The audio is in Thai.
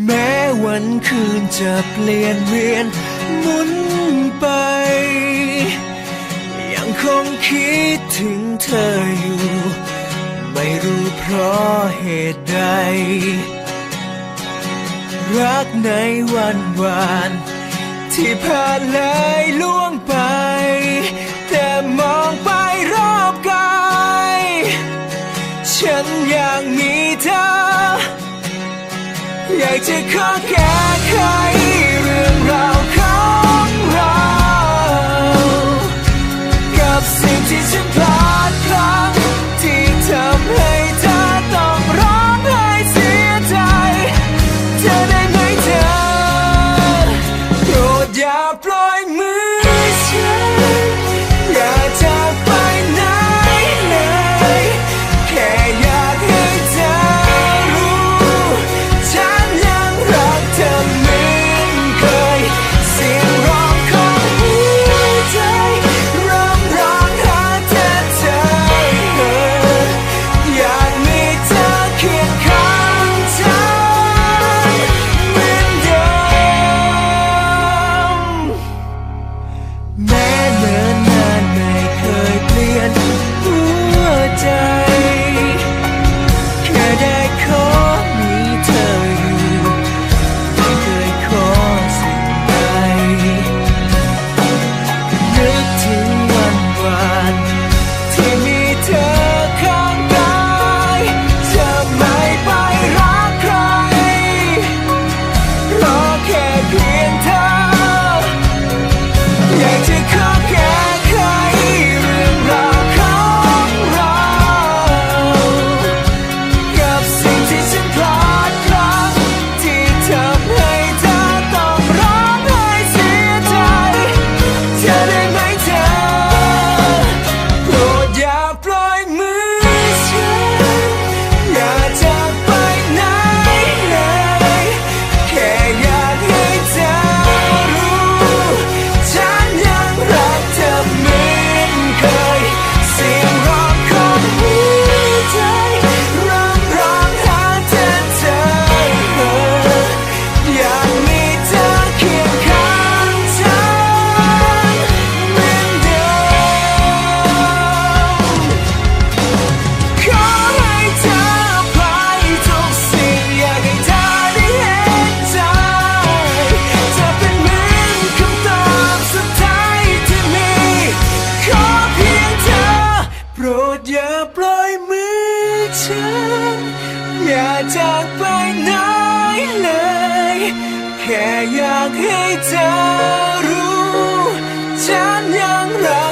แม้วันคืนจะเปลี่ยนเวียนหมุนไป ยังคงคิดถึงเธออยู่ ไม่รู้เพราะเหตุใด รักในวันวาน ที่ผ่านเลยล่วงไป อยากจะขอแก้ไข Man ฉัน อย่าจากไปไหนเลย แค่อยากให้เธอรู้ ฉันยังรัก